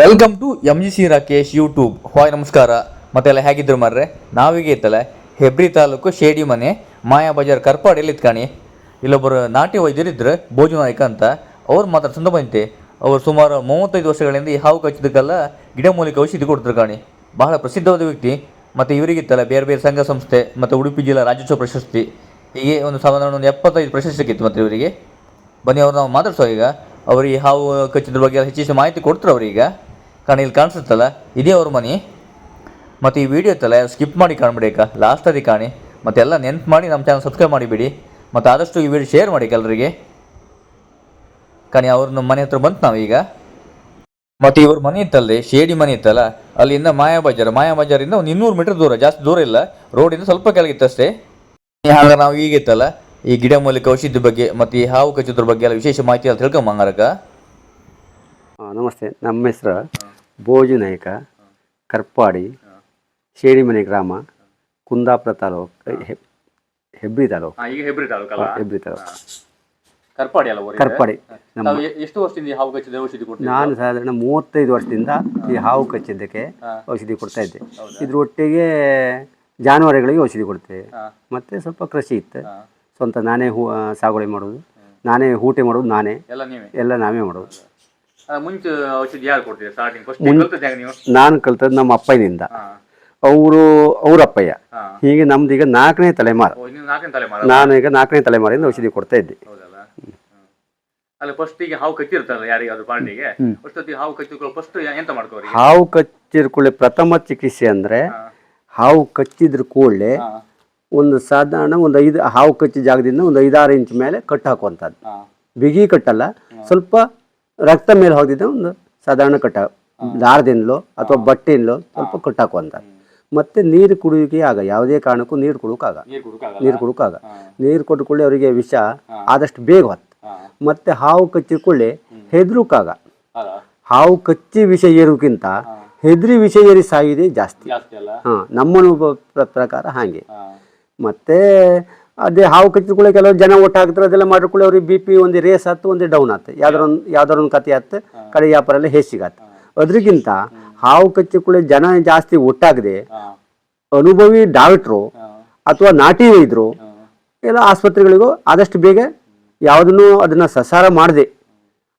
Welcome to M G C Rakesh YouTube hi ನಮಸ್ಕಾರ. ಮತ್ತೆಲ್ಲ ಹೇಗಿದ್ರು ಮರ್ರೆ? ನಾವೀಗ ಇತ್ತಲ್ಲ ಹೆಬ್ರಿ ತಾಲೂಕು ಶೇಡಿ ಮನೆ, ಮಾಯಾ ಬಜಾರ್ ಕರ್ಪಾಡಿಯಲ್ಲಿ ಇತ್ಕಾಣಿ ಇಲ್ಲೊಬ್ಬರು ನಾಟಿ ವೈದ್ಯರಿದ್ರು ಭೋಜು ನಾಯ್ಕ ಅಂತ. ಅವ್ರು ಮಾತ್ರ ಚಂದ ಬಂತೆ. ಅವರು ಸುಮಾರು ಮೂವತ್ತೈದು ವರ್ಷಗಳಿಂದ ಈ ಹಾವು ಕಚ್ಚಿದಕ್ಕೆಲ್ಲ ಗಿಡಮೂಲಿಕೆ ಔಷಧಿ ಕೊಡ್ತಾರೆ ಕಾಣಿ. ಬಹಳ ಪ್ರಸಿದ್ಧವಾದ ವ್ಯಕ್ತಿ. ಮತ್ತು ಇವರಿಗಿತ್ತಲ್ಲ ಬೇರೆ ಬೇರೆ ಸಂಘ ಸಂಸ್ಥೆ, ಮತ್ತು ಉಡುಪಿ ಜಿಲ್ಲಾ ರಾಜ್ಯೋತ್ಸವ ಪ್ರಶಸ್ತಿ. ಹೀಗೆ ಒಂದು ಸಾಧಾರಣ ಒಂದು ಎಪ್ಪತ್ತೈದು ಪ್ರಶಸ್ತಿ ಸಿಕ್ಕಿತ್ತು ಮತ್ತು ಇವರಿಗೆ. ಬನ್ನಿ ಅವ್ರು ನಾವು ಮಾತಾಡ್ಸೋ ಈಗ. ಅವರು ಈ ಹಾವು ಕಚ್ಚಿದ್ರ ಬಗ್ಗೆ ಹೆಚ್ಚಿನ ಮಾಹಿತಿ ಕೊಡ್ತಾರೆ ಅವ್ರೀಗ ಕಾರಣ ಇಲ್ಲಿ ಕಾಣಿಸುತ್ತಲ್ಲ? ಇದೇ ಅವ್ರ ಮನೆ? ಮತ್ತು ಈ ವಿಡಿಯೋ ಇತ್ತಲ್ಲ ಸ್ಕಿಪ್ ಮಾಡಿ ಕಾಣ್ಬಿಡಿ ಲಾಸ್ಟ್ ಲಾಸ್ಟಲ್ಲಿ ಕಾಣಿ. ಮತ್ತೆಲ್ಲ ನೆನ್ಪು ಮಾಡಿ ನಮ್ಮ ಚಾನಲ್ ಸಬ್ಸ್ಕ್ರೈಬ್ ಮಾಡಿಬಿಡಿ. ಮತ್ತು ಆದಷ್ಟು ಈ ವಿಡಿಯೋ ಶೇರ್ ಮಾಡಿ ಎಲ್ಲರಿಗೆ ಕಾಣಿ ಅವ್ರ ನಮ್ಮ ಮನೆ ಹತ್ರ ಬಂತು ನಾವೀಗ. ಮತ್ತು ಇವ್ರ ಮನೆ ಇತ್ತಲ್ಲಿ, ಶೇಡಿ ಮನೆ ಇತ್ತಲ್ಲ, ಅಲ್ಲಿಂದ ಮಾಯಾ ಬಜಾರ್ ಮಾಯಾ ಬಜಾರಿಂದ ಒಂದು ಇನ್ನೂರು ಮೀಟರ್ ದೂರ, ಜಾಸ್ತಿ ದೂರ ಇಲ್ಲ. ರೋಡಿಂದ ಸ್ವಲ್ಪ ಕೆಳಗಿತ್ತಷ್ಟೇ ಹಾಗೆ ನಾವು ಈಗ ಇತ್ತಲ್ಲ, ಈ ಗಿಡ ಮೂಲಕ ಔಷಧಿ ಬಗ್ಗೆ, ಮತ್ತು ಈ ಹಾವು ಕಚ್ಚಿದ್ರ ಬಗ್ಗೆ ಎಲ್ಲ ವಿಶೇಷ ಮಾಹಿತಿ ಎಲ್ಲ ತಿಳ್ಕೊಂಬಂಗಾರಕ್ಕ ನಮಸ್ತೆ. ನಮ್ಮ ಹೆಸರು ಭೋಜು ನಾಯಕ ಕರ್ಪಾಡಿ ಶೇಡಿಮನೆ ಗ್ರಾಮ ಕುಂದಾಪುರ ತಾಲೂಕು ಹೆ- ಹೆಬ್ರಿ ತಾಲೂಕು. ಈಗ ಹೆಬ್ರಿ ತಾಲೂಕಲ್ಲ ಹೆಬ್ರಿ ತಾಲೂಕು. ಕರ್ಪಾಡಿ ಅಲ್ಲ ಕರ್ಪಾಡಿ. ನಮ್ಮ ಎಷ್ಟು ವರ್ಷದಿಂದ ಈ ಹಾವು ಕಚ್ಚಿದ ಔಷಧಿ ಕೊಡ್ತೀವಿ ನಾನು ಸಾಧಾರಣ ಮೂವತ್ತೈದು ವರ್ಷದಿಂದ ಈ ಹಾವು ಕಚ್ಚಿದ್ದಕ್ಕೆ ಔಷಧಿ ಕೊಡ್ತಾ ಇದ್ದೆ. ಇದ್ರ ಒಟ್ಟಿಗೆ ಜಾನುವಾರುಗಳಿಗೆ ಔಷಧಿ ಕೊಡ್ತೇವೆ. ಮತ್ತು ಸ್ವಲ್ಪ ಕೃಷಿ ಇತ್ತು. ಸ್ವಂತ ನಾನೇ ಹೂ ಸಾಗುವಳಿ ಮಾಡೋದು ನಾನೇ ಊಟ ಮಾಡೋದು ನಾನೇ. ಎಲ್ಲ ನೀವೇ? ಎಲ್ಲ ನಾವೇ ಮಾಡೋದು ಮುಂಚೆ ಔಷಧಿ ಯಾರು ಕೊಡ್ತೀವಿ ಸ್ಟಾರ್ಟಿಂಗ್ ಫಸ್ಟ್ ಕಲ್ತದ್ದು ನೀವು? ನಾನು ಕಲ್ತದ್ದು ನಮ್ಮ ಅಪ್ಪನಿಂದ ಅವರು ಅವ್ರ ಅಪ್ಪಯ್ಯ. ಹೀಗೆ ನಮ್ದು ಈಗ ನಾಲ್ಕನೇ ತಲೆಮಾರು. ಓ, ನೀವು ನಾಲ್ಕನೇ ತಲೆಮಾರ ನಾನು ಈಗ ನಾಲ್ಕನೇ ತಲೆಮಾರಿಂದ ಔಷಧಿ ಕೊಡ್ತಾ ಇದ್ದೆ. ಹೌದಲ್ಲ? ಹ್ಮ್. ಅಲ್ಲ ಫಸ್ಟ್ ಈಗ ಹಾವು ಕಚ್ಚಿರ್ತಾರಲ್ಲ ಯಾರಿಗಾದ್ರು ಪಾರ್ಟಿಗೆ ಅಷ್ಟೊತ್ತಿಗೆ ಹಾವು ಕಚ್ಚಿಕೊಳ್ಳೋ ಫಸ್ಟ್ ಎಂತ ಮಾಡ್ಕೋರಿ ಹಾವು ಕಚ್ಚಿದ ಕೂಡಲೇ ಪ್ರಥಮ ಚಿಕಿತ್ಸೆ ಅಂದ್ರೆ ಹಾವು ಕಚ್ಚಿದ್ರ ಕೂಡಲೇ ಒಂದು ಸಾಧಾರಣ ಒಂದು ಐದು ಹಾವು ಕಚ್ಚಿದ ಜಾಗದಿಂದ ಒಂದು ಐದಾರು ಇಂಚ್ ಮೇಲೆ ಕಟ್ ಹಾಕುವಂಥದ್ದು. ಬಿಗಿ ಕಟ್ಟಲ್ಲ. ಸ್ವಲ್ಪ ರಕ್ತ ಮೇಲೆ ಹೋಗಿದ್ದ ಒಂದು ಸಾಧಾರಣ ಕಟ್ಟ ದಾರದಿಂದಲೋ ಅಥವಾ ಬಟ್ಟೆಯಿಂದಲೋ ಸ್ವಲ್ಪ ಕಟ್ಟಾಕುವಂತ ಮತ್ತೆ ನೀರು ಕುಡಿಯೋಕೆ ಆಗ ಯಾವುದೇ ಕಾರಣಕ್ಕೂ ನೀರು ಕುಡಿಯೋಕ್ಕಾಗ ನೀರು ಕುಡುಕಾಗಲ್ಲ ನೀರು ಕುಡಿಯೋಕ್ಕಾಗ ನೀರು ಕೊಟ್ಟು ಕೂಡಲೇ ಅವರಿಗೆ ವಿಷ ಆದಷ್ಟು ಬೇಗ ಹೊತ್ತು. ಮತ್ತೆ ಹಾವು ಕಚ್ಚಿದ ಕೂಡಲೇ ಹೆದರುಕಾಗ ಹಾವು ಕಚ್ಚಿ ವಿಷ ಏರೋಕ್ಕಿಂತ ಹೆದರಿ ವಿಷ ಏರಿ ಸಾಯಿದೆ ಜಾಸ್ತಿ. ಹಾಂ ನಮ್ಮ ಅನುಭವ ಪ್ರಕಾರ ಹಾಗೆ. ಮತ್ತೆ ಅದೇ ಹಾವು ಕಚ್ಚಿದ ಕೂಡ ಕೆಲವು ಜನ ಒಟ್ಟು ಹಾಕ್ತಾರೆ, ಅದೆಲ್ಲ ಮಾಡಿಕೊಳ್ಳಿ ಅವ್ರಿಗೆ ಬಿ ಪಿ ಒಂದು ರೇಸ್ ಆಯ್ತು ಒಂದು ಡೌನ್ ಆಯ್ತು ಯಾವ್ದಾರ ಒಂದು ಯಾವ್ದಾರ ಒಂದು ಕತೆ ಆಯ್ತು ಕಡೆ ವ್ಯಾಪಾರ ಎಲ್ಲ ಹೆಚ್ಚಿಗಾತು ಅದ್ರಿಗಿಂತ ಹಾವು ಕಚ್ಚಿದ ಕೂಡ ಜನ ಜಾಸ್ತಿ ಒಟ್ಟಾಗದೆ ಅನುಭವಿ ಡಾಕ್ಟ್ರು. ಅಥವಾ ನಾಟಿ ವೈದ್ಯರು ಎಲ್ಲ ಆಸ್ಪತ್ರೆಗಳಿಗೂ ಆದಷ್ಟು ಬೇಗ ಯಾವುದನ್ನು ಅದನ್ನ ಸಸಾರ ಮಾಡದೆ.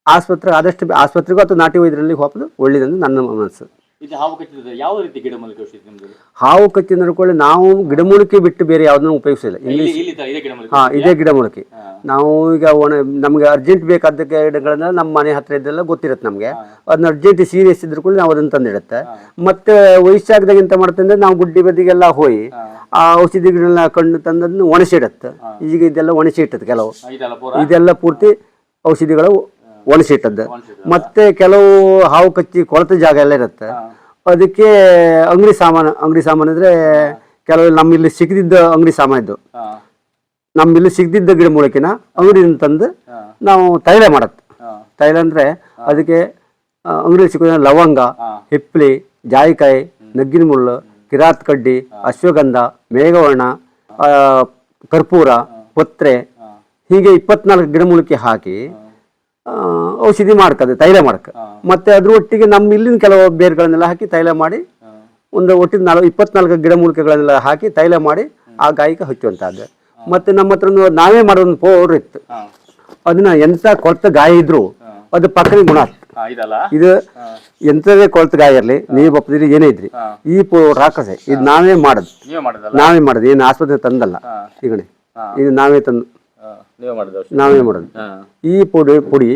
ಆಸ್ಪತ್ರೆ, ಆದಷ್ಟು ಆಸ್ಪತ್ರೆಗೂ ಅಥವಾ ನಾಟಿ ವೈದ್ಯರಲ್ಲಿ ಹೋಗೋದು ಒಳ್ಳೇದಂದು ನನ್ನ ಮನಸ್ಸು. ಇದು ಹಾವು ಕಚ್ಚಿದ್ರೆ ಯಾವ ರೀತಿ ಗಿಡಮೂಲಿಕೆ ಔಷಧಿ ನಿಮ್ದು? ಹಾವು ಕಚ್ಚಿ ನಡ್ಕೊಳ್ಳಿ ನಾವು ಗಿಡಮೂಲಿಕೆ ಬಿಟ್ಟು ಬೇರೆ ಯಾವುದನ್ನು ಉಪಯೋಗಿಸಿಲ್ಲ. ಇಲ್ಲಿ ಇಂಗ್ಲೀಷ್ ಇಲ್ಲಿ ತರ ಇದೇ ಗಿಡಮೂಲಿಕೆ ಹಾ ಇದೇ ಗಿಡಮೂಲಿಕೆ ನಾವು ಈಗ ಒಣ ನಮ್ಗೆ ಅರ್ಜೆಂಟ್ ಬೇಕಾದ ಗಿಡಗಳನ್ನ ನಮ್ಮ ಮನೆ ಹತ್ರ ಇದೆಲ್ಲ ಗೊತ್ತಿರುತ್ತೆ ನಮಗೆ. ಅದನ್ನ ಅರ್ಜೆಂಟ್ ಸೀರಿಯಸ್ ಇದ್ರು ಕೂಡ ನಾವು ಅದನ್ನ ತಂದಿಡುತ್ತೆ. ಮತ್ತೆ ವಯಸ್ಸಾಗದಾಗ ಎಂತ ಮಾಡುತ್ತೆ ಅಂದ್ರೆ ನಾವು ಗುಡ್ಡಿ ಬದಿಗೆಲ್ಲ ಹೋಗಿ ಆ ಔಷಧಿಗಳನ್ನ ಕಣ್ಣು ತಂದದನ್ನ ಒಣಸಿಡುತ್ತೆ. ಈಗ ಇದೆಲ್ಲ ಒಣಸಿ ಇಟ್ಟದ್ದು ಕೆಲವು. ಇದೆಲ್ಲ ಪೂರ? ಇದೆಲ್ಲ ಪೂರ್ತಿ ಔಷಧಿಗಳು ಒಣಸಿಟ್ಟದ್ದು ಮತ್ತೆ ಕೆಲವು ಹಾವು ಕಚ್ಚಿ ಕೊಳತ ಜಾಗ ಎಲ್ಲ ಇರುತ್ತೆ. ಅದಕ್ಕೆ ಅಂಗಡಿ ಸಾಮಾನು ಅಂಗಡಿ ಸಾಮಾನು ಅಂದ್ರೆ ಕೆಲವು ನಮ್ಮಲ್ಲಿ ಸಿಗದಿದ್ದ ಅಂಗಡಿ ಸಾಮಾನು ಇದ್ದು. ನಮ್ಮ ಇಲ್ಲಿ ಸಿಗದಿದ್ದ ಗಿಡ ಮೂಲಕಿನ ಅಂಗಡಿಯಿಂದ ತಂದು ನಾವು ತೈಲ ಮಾಡತ್ತೆ. ತೈಲ ಅಂದ್ರೆ ಅದಕ್ಕೆ ಅಂಗಡಿ ಸಿಗೋದ ಲವಂಗ ಹಿಪ್ಲಿ ಜಾಯಿಕಾಯಿ ನಗ್ಗಿನ ಮುಳ್ಳು ಕಿರಾತ್ ಕಡ್ಡಿ ಅಶ್ವಗಂಧ ಮೇಘವರ್ಣ ಕರ್ಪೂರ ಪೊತ್ರೆ ಹೀಗೆ ಇಪ್ಪತ್ನಾಲ್ಕು ಗಿಡಮೂಲಿಕೆ ಹಾಕಿ ಔಷಧಿ ಮಾಡ್ಕದೆ ತೈಲ ಮಾಡಕ. ಮತ್ತೆ ಅದ್ರ ಒಟ್ಟಿಗೆ ನಮ್ಮ ಇಲ್ಲಿನ ಕೆಲವು ಬೇರ್ಗಳನ್ನೆಲ್ಲ ಹಾಕಿ ತೈಲ ಮಾಡಿ ಒಂದು ಒಟ್ಟಿಗೆ ನಾಲ್ಕು ಇಪ್ಪತ್ನಾಲ್ಕು ಗಿಡಮೂಲಿಕೆಗಳನ್ನೆಲ್ಲ ಹಾಕಿ ತೈಲ ಮಾಡಿ ಆ ಗಾಯಕ್ಕೆ ಹಚ್ಚುವಂತಹದ್ದು ಮತ್ತೆ ನಮ್ಮ ಹತ್ರ ನಾವೇ ಮಾಡೋ ಒಂದು ಪೌಡ್ರ್ ಇತ್ತು. ಅದನ್ನ ಎಂತ ಕೊಳ್ತ ಗಾಯ ಇದ್ರು ಅದು ಪಕ್ಕನೆ ಗುಣ ಇದು ಎಂತದೇ ಕೊಳ್ತ ಗಾಯ ಇರಲಿ ನೀವು ಬಪ್ಪದಿರಿ ಏನೇ ಇದ್ರಿ ಈ ಪೌಡ್ರ್ ಹಾಕಸೆ ಇದು ನಾವೇ ಮಾಡೋದು. ನೀವೇ ಮಾಡೋದು ಏನು ಆಸ್ಪತ್ರೆ ತಂದಲ್ಲ ಈಗಣೆ ಇದು ನಾವೇ ತಂದು ನೀವೇ ಮಾಡೋದು ಈ ಪುಡಿ ಪುಡಿ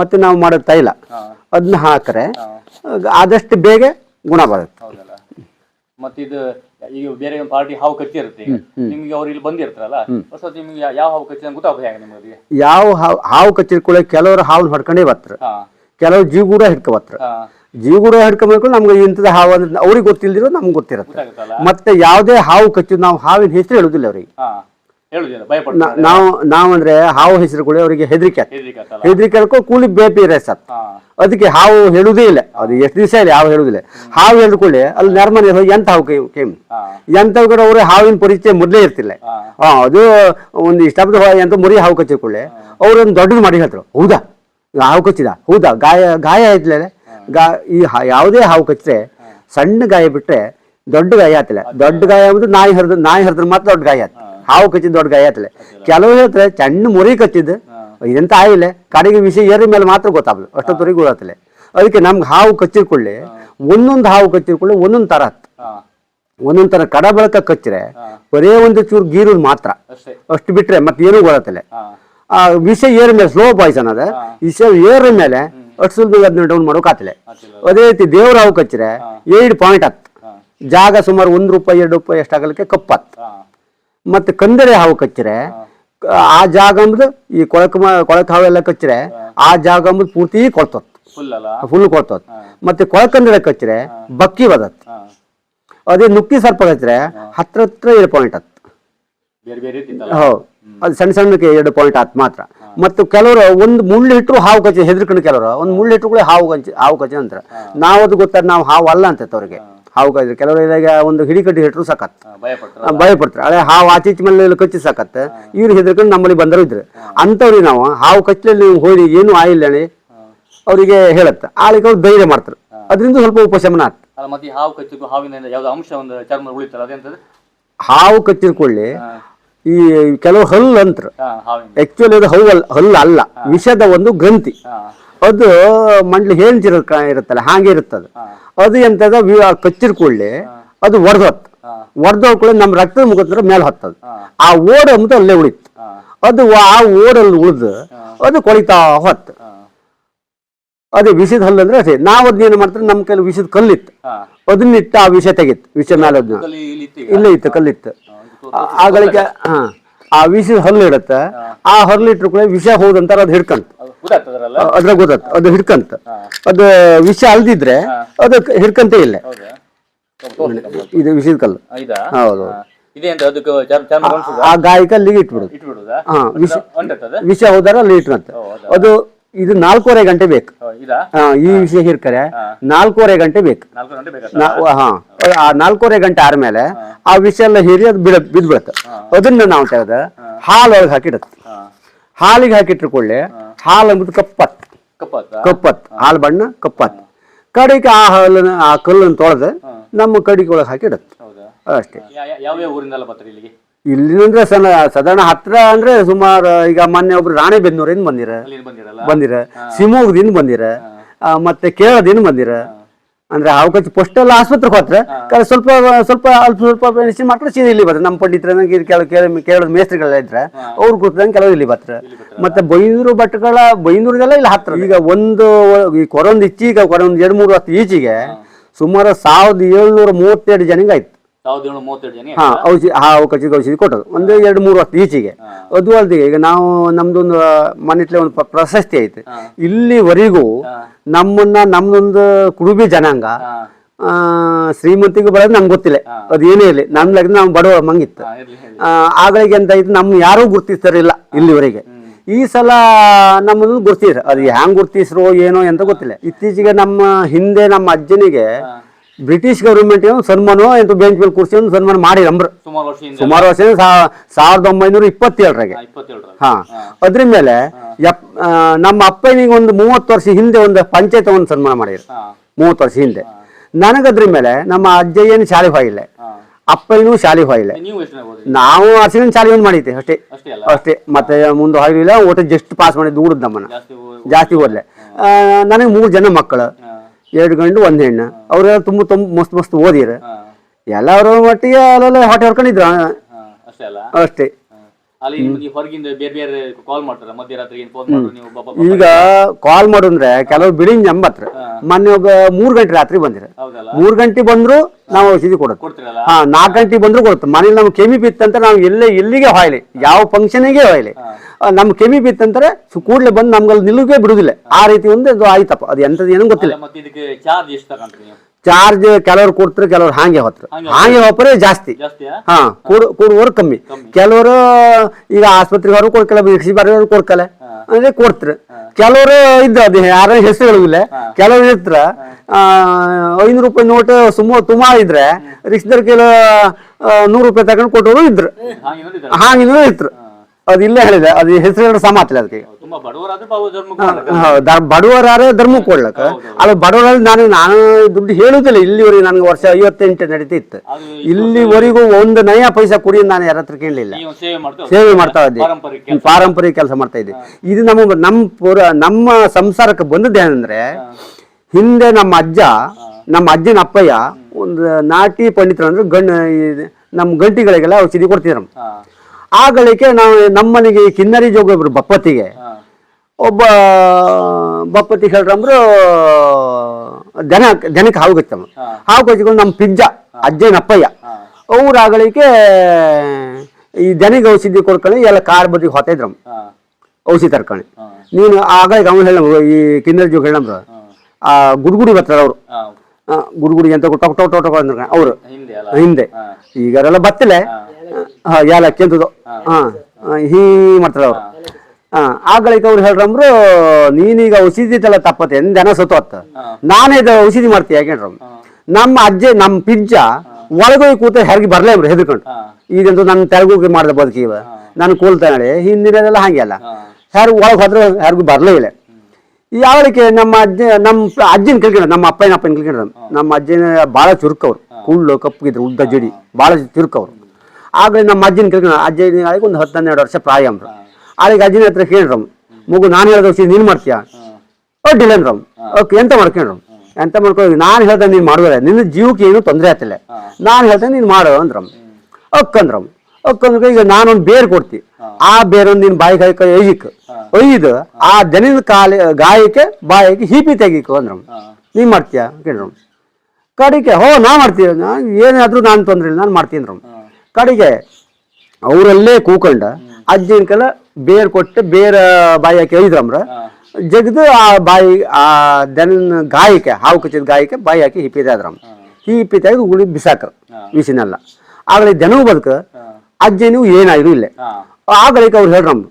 ಮತ್ತೆ ನಾವು ಮಾಡೋ ತೈಲ. ಅದನ್ನ ಹಾಕ್ರೆ ಆದಷ್ಟು ಬೇಗ ಗುಣ ಬರುತ್ತೆ. ಮತ್ತೆ ಇದು ಈಗ ಬೇರೆ ಒಂದು ಪಾರ್ಟಿ ಹಾವು ನಿಮ್ಗೆ ಅವ್ರು ಇಲ್ಲಿ ಬಂದಿರ್ತಾರಲ್ಲ ಅಷ್ಟೊತ್ತು ನಿಮ್ಗೆ ಯಾವ ಹಾವು ಕಚ್ಚಿದ ಕೂಡ ಕೆಲವರು ನಿಮಗೆ ಯಾವ ಹಾವು ಹಾವು ಕಚ್ಚಿರ್ಕೊಳ್ಳೆ ಕೆಲವರು ಹಾವು ಹೊಡ್ಕೊಂಡೇ ಬರ್ತಾರೆ. ಕೆಲವರು ಕೆಲವು ಜೀವಗೂಡ ಹಿಡ್ಕೊ ಬರ್ತಾರೆ. ಜೀವಗೂಡ ಹಿಡ್ಕೊಬೇಕು ನಮ್ಗೆ ಇಂಥದ ಹಾವು ಅಂದ್ರೆ ಅವ್ರಿಗೆ ಗೊತ್ತಿಲ್ದಿರೋ ನಮ್ಗೆ ಗೊತ್ತಿರುತ್ತೆ. ಮತ್ತೆ ಯಾವುದೇ ಹಾವು ಕಚ್ಚಿದ್ ನಾವು ಹಾವಿನ ಹೆಸರು ಹೇಳುದಿಲ್ಲ ಅವ್ರಿಗೆ. ಹೇಳುದಿಲ್ಲ ಭಯಪಡ್ತಾರೆ ನಾವು ನಾವಂದ್ರೆ ಹಾವು ಹೆಸರುಗಳು ಅವರಿಗೆ ಹೆದರಿಕೆ. ಹೆದ್ರಿಕೆ ಹೆದರಿಕೆ ಅದಕ್ಕೂ ಕೂಲಿ ಬೇಪಿ ಹಾ. ಅದಕ್ಕೆ ಹಾವು ಹೇಳುವುದೇ ಇಲ್ಲ. ಅದು ಎಷ್ಟು ದಿವಸ ಇಲ್ಲ ಹಾವು ಹೇಳುದಿಲ್ಲ ಹಾವು ಹೇಳಿಕೊಳ್ಳಿ ಅಲ್ಲಿ ನರ್ಮನೆ ಹೋಗಿ ಎಂತ ಹಾವು ಕೈ- ಕೇಮ್? ಹಾ. ಎಂತ ಅವರು ಹಾವಿನ ಪರಿಚಯ ಮೊದಲೇ ಇರ್ತಿಲ್ಲ. ಹಾ. ಹಾ ಅದು ಒಂದು ಇಷ್ಟಪದ ಎಂತ ಮುರಿ ಹಾವು ಕಚ್ಚಿಕೊಳ್ಳಿ ಅವ್ರು ಒಂದು ದೊಡ್ಡದು ಮಾಡಿ ಹೇಳ್ತಾರೆ. ಹೌದಾ? ಹಾವು ಕಚ್ಚಿದ? ಹೌದಾ? ಗಾಯ ಗಾಯ ಆಯ್ತಿಲ್ಲ ಗಾ ಈ ಹಾ- ಯಾವುದೇ ಹಾವು ಕಚ್ಚಿದ್ರೆ ಸಣ್ಣ ಗಾಯ ಬಿಟ್ರೆ ದೊಡ್ಡ ಗಾಯ ಆತಿಲ್ಲ ದೊಡ್ಡ ಗಾಯ ಅಂದ್ರೆ ನಾಯಿ ಹರಿದ ನಾಯಿ ಹರಿದ್ರೆ ಮಾತ್ರ ದೊಡ್ಡ ಗಾಯ ಆತ ಹಾವು ಕಚ್ಚಿದ ದೊಡ್ಡ ಗಾಯ ಆಯ್ತಲೆ ಕೆಲವು ಹೇಳ್ತಾರೆ ಸಣ್ಣ ಮುರಿ ಕಚ್ಚಿದ್ದು ಇದಂತ ಆಗಿಲ್ಲ. ಕಡೆಗೆ ವಿಷಯ ಏರಿ ಮೇಲೆ ಮಾತ್ರ ಗೊತ್ತಾಗಲ್ಲ ಅಷ್ಟೊತ್ತವರೆಗೆ ಗೊತ್ತಾಗ್ತಿಲ್ಲ. ಅದಕ್ಕೆ ನಮ್ಗೆ ಹಾವು ಕಚ್ಚಿರ್ಕೊಳ್ಳಿ ಒಂದೊಂದು ಹಾವು ಕಚ್ಚಿರ್ಕೊಳ್ಳಿ ಒಂದೊಂದು ತರ ಹತ್ತು ಒಂದೊಂದು ತರ ಕಡ ಬೆಳಕ ಕಚ್ಚಿರೆ ಬರೇ ಒಂದು ಚೂರು ಗೀರುದು ಮಾತ್ರ. ಅಷ್ಟೇ. ಬಿಟ್ರೆ ಮತ್ತೆ ಏನೂ ಗೊತ್ತಾಗ್ತಿಲ್ಲ ಆ ವಿಷ ಏರ ಮೇಲೆ ಸ್ಲೋ ಪಾಯ್ಸನ್ ಅದ. ವಿಷ ಏರ ಮೇಲೆ ಅಷ್ಟು ಸುಲಭ ಅದನ್ನ ಡೌನ್ ಮಾಡೋಕಾತ್ಲೆ. ಅದೇ ರೀತಿ ದೇವ್ರ ಹಾವು ಕಚ್ಚಿರೆ ಏಳು ಪಾಯಿಂಟ್ ಹತ್ತು ಜಾಗ ಸುಮಾರು ಒಂದು ರೂಪಾಯಿ ಎರಡು ರೂಪಾಯಿ ಎಷ್ಟಾಗಲಿಕ್ಕೆ ಕಪ್ಪತ್ತು ಮತ್ತೆ ಕಂದರೆ ಹಾವು ಕಚ್ಚರೆ ಆ ಜಾಗ ಅಂಬುದು ಈ ಕೊಳಕ ಕೊಳಕ ಹಾವು ಎಲ್ಲ ಕಚ್ಚರೆ ಆ ಜಾಗ ಅಂಬುದು ಪೂರ್ತಿ ಕೊಳ್ತತ್ ಫುಲ್ ಕೊಳ್ತತ್ ಮತ್ತೆ ಕೊಳಕಂದರೆ ಕಚ್ಚರೆ ಬಕ್ಕಿ ಬದತ್ ಅದೇ ನುಕ್ಕಿ ಸರ್ಪ ಕಚ್ಚರೆ ಹತ್ರ ಹತ್ರ ಎರಡು ಪಾಯಿಂಟ್ ಹತ್ತು. ಇರ್ತಿತ್ತಲ್ಲ? ಹೌದು. ಅದು ಸಣ್ಣ ಸಣ್ಣಕ್ಕೆ ಎರಡು ಪಾಯಿಂಟ್ ಆತ್ ಮಾತ್ರ. ಮತ್ತು ಕೆಲವರು ಒಂದು ಮುಳ್ಳು ಹಿಟ್ಟರು ಹಾವು ಕಚ್ಚಿ ಹೆದರ್ಕೊಂಡು ಕೆಲವರು. ಒಂದು ಮುಳ್ಳು ಹಿಟ್ಟರು ಕೂಡ ಹಾವು ಕಚ್ಚಿ ಹಾವು ಕಚ್ಚಿ ಅಂತಾರೆ. ನಾವು ಅದು ಗೊತ್ತಾರ ನಾವು ಹಾವು ಅಲ್ಲ ಅಂತ ಅವ್ರಿಗೆ. ಹಾವು ಕೆಲವರು ಇದಾಗ ಒಂದು ಹಿಡಿ ಕಟ್ಟಿ ಹಿಟ್ಟರು ಸಾಕತ್. ಭಯ ಪಡ್ತಾರೆ ಅದೇ ಹಾವು ಆಚೀಚೆ ಮೇಲೆ ಕಚ್ಚಿ ಸಾಕತ್ತ ಇವ್ರು ಹೆದರ್ಕೊಂಡು ನಮ್ಮಲ್ಲಿ ಬಂದರು ಇದ್ರು. ಅಂಥವ್ರಿಗೆ ನಾವು ಹಾವು ಕಚ್ಚಲಲ್ಲಿ ನೀವು ಹೋಗಿ ಏನು ಆಯಿಲ್ಲಣಿ ಅವರಿಗೆ ಹೇಳತ್ತೆ. ಆಳಿಗೆ ಅವ್ರು ಧೈರ್ಯ ಮಾಡ್ತಾರೆ. ಅದರಿಂದ ಸ್ವಲ್ಪ ಉಪಶಮನ ಆಗ್ತದೆ ಮತ್ತೆ ಹಾವು ಕಚ್ಚಿದ್ದು ಹಾವಿನಿಂದ ಯಾವ್ದು ಅಂಶ ಒಂದು ಚರ್ಮ ಉಳಿತಲ್ಲ ಅದೆಂತದ್ದು ಹಾವು ಕಚ್ಚಿರ್ಕೊಳ್ಳಿ ಈ ಕೆಲವು ಹಲ್ಲು ಅಂತರ. ಆಕ್ಚುಲಿ ಅದು ಹಲ್ಲು ಅಲ್ಲ. ಹಲ್ಲು ಅಲ್ಲ ವಿಷದ ಒಂದು ಗ್ರಂಥಿ. ಅದು ಮಂಡ್ಲಿ ಹೇಳ್ತಿರ ಇರುತ್ತಲ್ಲ ಹಾಗೆ ಇರುತ್ತದು. ಅದು ಎಂತದ ಕಚ್ಚಿರ್ಕೊಳ್ಳಿ ಅದು ಒಡೆದೋತ್ ಹಾ. ಕೂಡ ನಮ್ಮ ರಕ್ತದ ಮುಖಾಂತರ ಮೇಲೆ ಹತ್ತದು. ಆ ಓಡ ಅಂತ ಅಲ್ಲೇ ಉಳಿತು. ಅದು ಆ ಓಡಲ್ಲಿ ಉಳಿದು ಅದು ಕೊಳಿತಾ ಹೊತ್ತು. ಅದೇ ವಿಷದ ಹಲ್ಲು ಅಂದ್ರೆ ಅದೇ. ನಾವು ಅದನ್ನ ಏನು ಮಾಡ್ತಾರೆ ನಮ್ಮ ಕೈಲಿ ವಿಷದ ಕಲ್ಲಿತ್ತು. ಅದನ್ನ ಅದನ್ನಿಟ್ಟು ಆ ವಿಷ ತೆಗಿತ್ತು ವಿಷ ಮೇಲೆ ಅದನ್ನ ಇಲ್ಲೇ ಇತ್ತು ಕಲ್ಲಿತ್ತು. ಆಗಳಿಗೆ ಹಾ ಆ ವಿಷದ ಹಲ್ಲು ಇಡತ್ತೆ ಆ ಹಲ್ಲು ಇಟ್ರು ಕೂಡ ವಿಷ ಹೋದಂತಾರೆ ಅದು ಹಿಡ್ಕಂತ. ಅದು ಗೊತ್ತ ಅದು ಹಿಡ್ಕಂತ. ಅದು ವಿಷ ಅಲ್ದಿದ್ರೆ ಅದು ಹಿಡ್ಕಂತ ಇಲ್ಲ. ಇದು ವಿಷದ ಕಲ್ಲು. ಹೌದು ಆ ಗಾಯ ಇಟ್ಬಿಡುದು. ಇಟ್ಬಿಡುದಾ? ಹಾ ವಿಷ ಹೋದಾರ ಅಲ್ಲಿ ಇಟ್ಕಂತ ಅದು ಇದು ನಾಲ್ಕೂವರೆ ಗಂಟೆ ಬೇಕು. ಈ ವಿಷಯ ಹಿರ್ಕರೆ ನಾಲ್ಕೂವರೆ ಗಂಟೆ ಬೇಕು. ಹಾ. ಆ ನಾಲ್ಕೂವರೆ ಗಂಟೆ ಆದ್ಮೇಲೆ ಆ ವಿಷ ಎಲ್ಲ ಹೀರಿ ಅದು ಬಿಡ ಬಿದ್ಬಿಡುತ್ತೆ. ಅದನ್ನ ನಾವು ತೆಗೆದ ಹಾಲೊಳಗೆ ಹಾಕಿಡುತ್ತೆ. ಹಾಲಿಗೆ ಹಾಕಿಟ್ಕೊಳ್ಳಿ ಹಾಲು ಅಂಬುದು ಕಪ್ಪತ್. ಕಪ್ಪಾತ. ಹಾಲು ಬಣ್ಣ ಕಪ್ಪತ್. ಕಡೆಗೆ ಆ ಹಾಲನ್ನ ಆ ಕಲ್ಲನ್ನು ತೊಳೆದು ನಮ್ಮ ಕಡಿಗೆ ಒಳಗೆ ಹಾಕಿಡತ್ತೆ ಅಷ್ಟೇ. ಇಲ್ಲಿಂದ್ರೆ ಸಣ್ಣ ಸಾಧಾರಣ ಹತ್ರ ಅಂದ್ರೆ ಸುಮಾರು ಈಗ ಮೊನ್ನೆ ಒಬ್ರು ರಾಣೆಬೆನ್ನೂರಿಂದ ಬಂದಿರ. ಬಂದಿರ. ಶಿವಮೊಗ್ಗದಿಂದ ಬಂದಿರ. ಮತ್ತೆ ಕೇರಳದಿಂದ ಬಂದಿರ. ಅಂದ್ರೆ ಹಾವು ಕಚ್ಚಿ ಫಸ್ಟ್ ಎಲ್ಲ ಆಸ್ಪತ್ರೆಗೆ ಹೋದ್ರೆ ಸ್ವಲ್ಪ ಸ್ವಲ್ಪ ಅಲ್ಪ ಸ್ವಲ್ಪ ಮೆಡಿಸಿನ್ ಮಾಡ್ಕೊಂಡು ಸೀದಾ ಇಲ್ಲಿ ಬರ್ತಾರೆ. ನಮ್ಮ ಪಂಡಿತರ ಕೇಳೋದು ಕೇರಳದ ಮೇಸ್ತ್ರಿಗಳೆಲ್ಲ ಇದ್ರೆ ಅವ್ರು ಗೊತ್ತಂಗೆ ಕೆಲವು ಇಲ್ಲಿ ಬರ್ತಾರೆ. ಮತ್ತೆ ಬೈಂದೂರು ಭಟ್ಗಳ ಬೈಂದೂರದೆಲ್ಲ ಇಲ್ಲಿ ಹತ್ರ ಈಗ ಒಂದು ಈ ಕೊರೊಂದು ಇಚ್ಚೀಗ ಕೊರೊಂದು ಎರಡು ಮೂರು ಹತ್ತು ಈಚೆಗೆ ಸುಮಾರು ಸಾವಿರದ ಏಳ್ನೂರ ಮೂವತ್ತೆರಡು ಜನಿಗೆ ಆಯ್ತು. ಹಾ ಔಷಧಿ ಹಾವು ಕಚ್ಚಿದ ಔಷಧಿ ಕೊಟ್ಟದು ಒಂದು ಎರಡು ಮೂರು ವರ್ಷ ಈಚೆಗೆ. ಅದು ಅಲ್ದೆ ಈಗ ನಾವು ನಮ್ದೊಂದು ಮನೆಟ್ಲೆ ಒಂದು ಪ್ರಶಸ್ತಿ ಐತೆ. ಇಲ್ಲಿವರೆಗೂ ನಮ್ಮನ್ನ ನಮ್ದೊಂದು ಕುಡುಬಿ ಜನಾಂಗ. ಶ್ರೀಮಂತಿಗೂ ಬರೋದು ನಮ್ಗೆ ಗೊತ್ತಿಲ್ಲ. ಅದು ಏನೇ ಇರಲಿ ನಮ್ಮ ಲಗ್ನ ನಾವು ಬಡವ ಮಂಗಿತ್ತು. ಆಗಳಿಗೆ ಎಂತ ಆಯ್ತು ನಮ್ಮ ಯಾರೂ ಗುರ್ತಿಸ್ತಾರಿಲ್ಲ ಇಲ್ಲಿವರೆಗೆ. ಈ ಸಲ ನಮ್ಮನ್ನು ಗುರ್ತಿಸ್ರ ಅದು ಹ್ಯಾಂಗ್ ಗುರ್ತಿಸ್ರೋ ಏನೋ ಅಂತ ಗೊತ್ತಿಲ್ಲ. ಇತ್ತೀಚೆಗೆ ನಮ್ಮ ಹಿಂದೆ ನಮ್ಮ ಅಜ್ಜನಿಗೆ ಬ್ರಿಟಿಷ್ ಗವರ್ಮೆಂಟ್ ಏನು ಸನ್ಮಾನ ಎಂತ ಬೆಂಚ್ ಮೇಲೆ ಕೂರಿಸಿ ಒಂದು ಸನ್ಮಾನ ಮಾಡಿ ನಂಬ್ರ ಸುಮಾರು ವರ್ಷ ಸಾವಿರದ ಒಂಬೈನೂರ ಇಪ್ಪತ್ತೇಳರಾಗೆ. ಹಾ ಅದ್ರ ಮೇಲೆ ಯಪ್ ನಮ್ಮ ಅಪ್ಪನಿಗೆ ಒಂದು ಮೂವತ್ತು ವರ್ಷ ಹಿಂದೆ ಒಂದು ಪಂಚಾಯತ್ ಒಂದು ಸನ್ಮಾನ ಮಾಡಿದ್ರು. ಮೂವತ್ತು ವರ್ಷ ಹಿಂದೆ. ನನಗದ್ರ ಮೇಲೆ ನಮ್ಮ ಅಜ್ಜಯ್ಯನ ಶಾಲೆ ಹೋಗಿಲ್ಲ. ಅಪ್ಪನೂ ಶಾಲೆ ಹೋಗಿಲ್ಲ. ನೀವು ಅರ್ಸಿನ ಶಾಲೆ ಒಂದು ಮಾಡಿದ್ದೆ ಅಷ್ಟೇ. ಅಷ್ಟೇ ಮತ್ತೆ ಮುಂದೆ ಹೋಗಲಿಲ್ಲ ಒಟ್ಟು ಜಸ್ಟ್ ಪಾಸ್ ಮಾಡಿದ್ದು ಊಡದ್ ನಮ್ಮನ್ನ. ಜಾಸ್ತಿ ಓದ್ಲೆ ನನಗೆ ಮೂರು ಜನ ಮಕ್ಕಳು. ಎರಡು ಗಂಡು ಒಂದು ಹೆಣ್ಣು. ಅವರೆಲ್ಲ ತುಂಬ ತುಂಬ ಮಸ್ತ್ ಮಸ್ತ್ ಓದಿರ ಎಲ್ಲ ಎಲ್ಲರೂ ಮಟ್ಟಿಗೆ ಅಲ್ಲೆಲ್ಲ ಹೊಟ್ಟೆ ಹೊಡ್ಕೊಂಡಿದ್ರು ಹಾ. ಅಷ್ಟೇ. ಅಲ್ಲ ಅಷ್ಟೇ ಹಾ. ಅಲ್ಲಿ ನಿಮ್ಗೆ ಹೊರಗಿಂದ ಬೇರೆ ಬೇರೆ ಕಾಲ್ ಮಾಡ್ತಾರ. ಫೋನ್ ಮಾಡ್ರು ನೀವು ಬಾಬಾ ಬಾಬಾ ಈಗ ಕಾಲ್ ಮಾಡೋಂದ್ರೆ ಕೆಲವ್ರು ಬಿಡಿಂಗ್ ಎಂಬತ್ರ ಮೊನ್ನೆ ಒಬ್ಬ ಮೂರ್ ಗಂಟೆ ರಾತ್ರಿ ಬಂದಿರ. ಹೌದಲ್ಲ. ಮೂರು ಗಂಟೆ ಬಂದ್ರು ನಾವು ಔಷಧಿ ಕೊಡುತ್ತೆ ಕೊಡ್ತೀರಲ್ಲ. ಹಾ ನಾಲ್ಕು ಗಂಟೆ ಬಂದ್ರು ಕೊಡುತ್ತೆ. ಮನೇಲಿ ನಮ್ಗೆ ಕೆಮಿ ಬಿತ್ತಂತ ನಾವು ಎಲ್ಲೇ ಎಲ್ಲಿಗೆ ಹೊಯ್ಲಿ. ಯಾವ ಫಂಕ್ಷನಿಗೆ ಹೊಯ್ಲಿ. ನಮ್ ಕೆಮಿ ಬಿತ್ತಂತಾರೆ ಸು- ಕೂಡ್ಲೆ ಬಂದು ನಮ್ಗಲ್ಲಿ ನಿಲ್ಲುಗೆ ಬಿಡುದಿಲ್ಲ. ಆ ರೀತಿ ಒಂದು ಇದು ಆಯ್ತಪ್ಪ. ಅದು ಎಂತದ್ದು ಏನೋ ಗೊತ್ತಿಲ್ಲ. ಮತ್ತೆ ಇದಕ್ಕೆ ಚಾರ್ಜ್ ಎಷ್ಟು ನೀವು? ಚಾರ್ಜ್ ಕೆಲವರು ಕೊಡ್ತಾರೆ ಕೆಲವ್ರು ಹಾಂಗೆ ಹೋತ್ರ. ಹಾಂಗೆ ಹೋಗ್ರೆ ಜಾಸ್ತಿ. ಹಾ ಕೊಡು ಕೊಡುವವರು ಕಮ್ಮಿ. ಕೆಲವರು ಈಗ ಆಸ್ಪತ್ರೆಗೆ ಅವರು ಕೊಡ್ಕಲ್ಲ ಭಿಕ್ಷಿ ಬರೋರು ಕೊಡ್ಕಲ್ಲ. ಅಂದ್ರೆ ಕೊಡ್ತಾರೆ. ಕೆಲವರು ಇದ್ದ ಅದು ಯಾರ ಹೆಸರು ಹೇಳುದಿಲ್ಲ ಕೆಲವರು ಇರ್ತಾರ ಐನೂರು ರೂಪಾಯಿ ನೋಟ್ ಸುಮಾರು ತುಂಬಾ ಇದ್ರೆ ರಿಕ್ಷದರ್ ಕೆಲ ನೂರು ರೂಪಾಯಿ ತಗೊಂಡು ಕೊಟ್ಟವರು ಇದ್ರು. ಹಾಗಿನೂ ಇದ್ರು ಅದು ಇಲ್ಲೇ ಹೇಳಿದೆ ಅದು ಹೆಸರು ಹೇಳಿದ್ರೆ ಸಮಾತಿಲ್ಲ ಅದಕ್ಕೆ ಬಡವರಾದ್ರೆ ಧರ್ಮ ಬಡವರಾರೆ ಧರ್ಮ ಕೊಡ್ಲಕ್ಕ ಅಲ್ಲ ಬಡವರಲ್ಲಿ ನಾನು ನಾನು ದುಡ್ಡು ಹೇಳುದಿಲ್ಲ ಇಲ್ಲಿವರೆಗೆ ನನಗೆ ವರ್ಷ ಐವತ್ತೆಂಟು ನಡೀತಿತ್ತು. ಇಲ್ಲಿವರೆಗೂ ಒಂದು ನಯ ಪೈಸಾ ಕುಡಿ ನಾನು ಯಾರ ಹತ್ರ ಕೇಳಲಿಲ್ಲ. ಸೇವೆ ಮಾಡ್ತಾ ಇದ್ದೆ. ಪಾರಂಪರಿಕ ಕೆಲಸ. ಮಾಡ್ತಾ ಇದ್ದೆ. ಇದು ನಮ್ಮ ನಮ್ಮ ಪುರ ನಮ್ಮ ಸಂಸಾರಕ್ಕೆ ಬಂದದ್ದೇನಂದ್ರೆ ಹಿಂದೆ ನಮ್ಮ ಅಜ್ಜ ನಮ್ಮ ಅಜ್ಜನ ಅಪ್ಪಯ್ಯ ಒಂದು ನಾಟಿ ಪಂಡಿತರು ಅಂದ್ರೆ ಗಣ್ಣ ನಮ್ಮ ಗಂಟಿಗಳಿಗೆಲ್ಲ ಔಷಧಿ ಕೊಡ್ತಿದ್ರು ಆ ಗಳಿಕೆ ನಾವು ನಮ್ಮನೆಗೆ ಕಿನ್ನರಿ ಜೋಗ ಬಪ್ಪತ್ತಿಗೆ ಒಬ್ಬ ಬಪ್ಪತಿ ಹೇಳ್ರಂಬ್ರು ದನ ದನಕ್ಕೆ ಹಾವು ಹಾ. ಹಾವು ಕಚ್ಚಿಕೊಂಡು ನಮ್ಮ ಪಿಜ್ಜ ಅಜ್ಜನ ಅಪ್ಪಯ್ಯ. ಹಾ. ಅವ್ರ ಆಗಳಿಗೆ ಈ ದನಿಗೆ ಔಷಧಿ ಕೊಡ್ಕೊಂಡು ಎಲ್ಲ ಕಾರ್ ಬದಿಗೆ ಹೊತ್ತಿದ್ರಮ್ಮ ಔಷಧಿ ತರ್ಕೊಂಡು ನೀನು ಆಗಳಿಗೆ ಅವನು ಹೇಳ ಈ ಕಿನ್ನರ ಜೋಗ ಹೇಳಂಬ್ರು ಆ ಗುಡ್ಗುಡಿ ಬರ್ತಾರೆ ಅವರು. ಗುಡುಗುಡಿ ಅಂತ ಟೊಕ್ ಟೊಕ್ ಟೊಕ್ ಅಂದ್ರೆ ಅವರು. ಹಿಂದೆ ಈಗಾರೆಲ್ಲ ಬತ್ತಲೆ. ಯಾಲಕ್ಕಿ ಅಂತದ್ದು ಹಾ. ಹೀ. ಮಾಡ್ತಾರೆ ಅವ್ರು. ಹಾ ಆಗಳಿಕ ಅವ್ರು ಹೇಳ್ರಂಬ್ರು ನೀನೀಗ ಔಷಧಿ ತಲ ತಪ್ಪತ್ತೆ ಜನ ದನ ಸತ್ತು ಹತ್ತ ನಾನೇ ಇದು ಔಷಧಿ ಮಾಡ್ತೀಯ ಯಾಕೆಂಡ್ರಮ್ ನಮ್ಮ ಅಜ್ಜೆ ನಮ್ಮ ಪಿಜ್ಜ ಒಳಗೋಗಿ ಕೂತ ಹೆರಿಗೆ ಬರ್ಲೇ ಇಬ್ರು ಹೆದರ್ಕೊಂಡು. ಈಗಂತೂ ನನ್ನ ತೆಲುಗುಗೆ ಮಾಡಿದ ಬದುಕಿವ ನಾನು ಕೂಲ್ತಾನೆ ಹಿಂದಿನದೆಲ್ಲ ಹಾಗೆ ಅಲ್ಲ. ಯಾರು ಒಳಗೆ ಹೋದ್ರೆ ಯಾರಿಗೂ ಬರಲೇ ಇಲ್ಲ. ಯಾವಳಿಕೆ ನಮ್ಮ ಅಜ್ಜಿ ನಮ್ಮ ಅಜ್ಜಿನ ಕೇಳ್ಕೊಂಡ ನಮ್ಮ ಅಪ್ಪನ ಅಪ್ಪನ ಕೇಳ್ಕೊಂಡ ನಮ್ಮ ಅಜ್ಜನ ಭಾಳ ಚುರುಕವ್ರು. ಕುಳ್ಳು ಕಪ್ಪಗಿದ್ರು ಉದ್ದ ಜಡಿ. ಭಾಳ ಚುರುಕವ್ರು. ಆಗಲೇ ನಮ್ಮ ಅಜ್ಜಿನ ಕೇಳ್ಕೊಂಡ ಅಜ್ಜನ ಆಗಿ ಒಂದು ಹತ್ತು ಹನ್ನೆರಡು ವರ್ಷ ಪ್ರಾಯ ಅಂಬ್ರು ಆಗ ಅಜ್ಜಿನ ಹತ್ರ ಕೇಳ್ರಮ್. ಮಗು ನಾನು ಹೇಳಿದ ಔಷಧಿ ನೀನು ಮಾಡ್ತೀಯಾ? ಅಡ್ಡಿಲ್ಲ ಅಂದ್ರಮ್. ಓಕೆ ಎಂತ ಮಾಡ್ಕೊಂಡ್ರಮ್ ಎಂತ ಮಾಡ್ಕೊ ನಾನು ಹೇಳ್ದೆ ನೀನು ಮಾಡುವ ನಿನ್ನ ಜೀವಕ್ಕೆ ಏನು ತೊಂದರೆ ಆತಿಲ್ಲ. ನಾನು ಹೇಳ್ದೆ ನೀನು ಮಾಡು ಅಂದ್ರಮ್. ಅಕ್ಕಂದ್ರಮ್ ಅಕ್ಕಂದ್ರೆ ಈಗ ನಾನೊಂದು ಬೇರ್ ಕೊಡ್ತಿ. ಆ ಬೇರೊಂದು ನಿನ್ನ ಬಾಯಿ ಕಾಯಿ ಒಯ್ಯಿಕ್. ಒಯ್ದ ಆ ದನಿನ ಕಾಲ ಗಾಯಕ್ಕೆ ಬಾಯಿಗೆ ಹೀಪಿ ತೆಗಿಕು ಅಂದ್ರಮ್. ನೀನ್ ಮಾಡ್ತೀಯಾ? ಕೇಳ್ರಮ್. ಕಡೆಗೆ ಹೋ ನಾ ಮಾಡ್ತೀವಿ ನಾನು ಏನಾದ್ರೂ ನಾನು ತೊಂದ್ರೆ ಇಲ್ಲ ನಾನು ಮಾಡ್ತೀನಿ ಕಡಿಕೆ ಕಡೆಗೆ ಅವರಲ್ಲೇ ಕೂಕೊಂಡ ಅಜ್ಜಿನ ಕೆಲ ಬೇರ್ ಕೊಟ್ಟು ಬೇರ ಬಾಯಿ ಹಾಕಿ ಒಯ್ದ್ರಮ್ರ ಜಗದು ಆ ಬಾಯಿ ಆ ದನ ಗಾಯಕ್ಕೆ ಹಾವು ಕಚ್ಚಿದ ಗಾಯಕ್ಕೆ ಬಾಯಿ ಹಾಕಿ ಹಿಪ್ಪಿದೆ ಅದ್ರಮ್ ಈ ಹಿಪ್ಪಿ ತೆಗೆದು ಉಳಿ ಬಿಸಾಕ್ರ ಮಿಷಿನೆಲ್ಲ ಆಗಲೇ ದನವು ಬದುಕ ಅಜ್ಜಿ ನೀವು ಏನಾದ್ರು ಇಲ್ಲೇ. ಆಗಲಿಕ್ಕೆ ಅವ್ರು ಹೇಳ್ರಮ್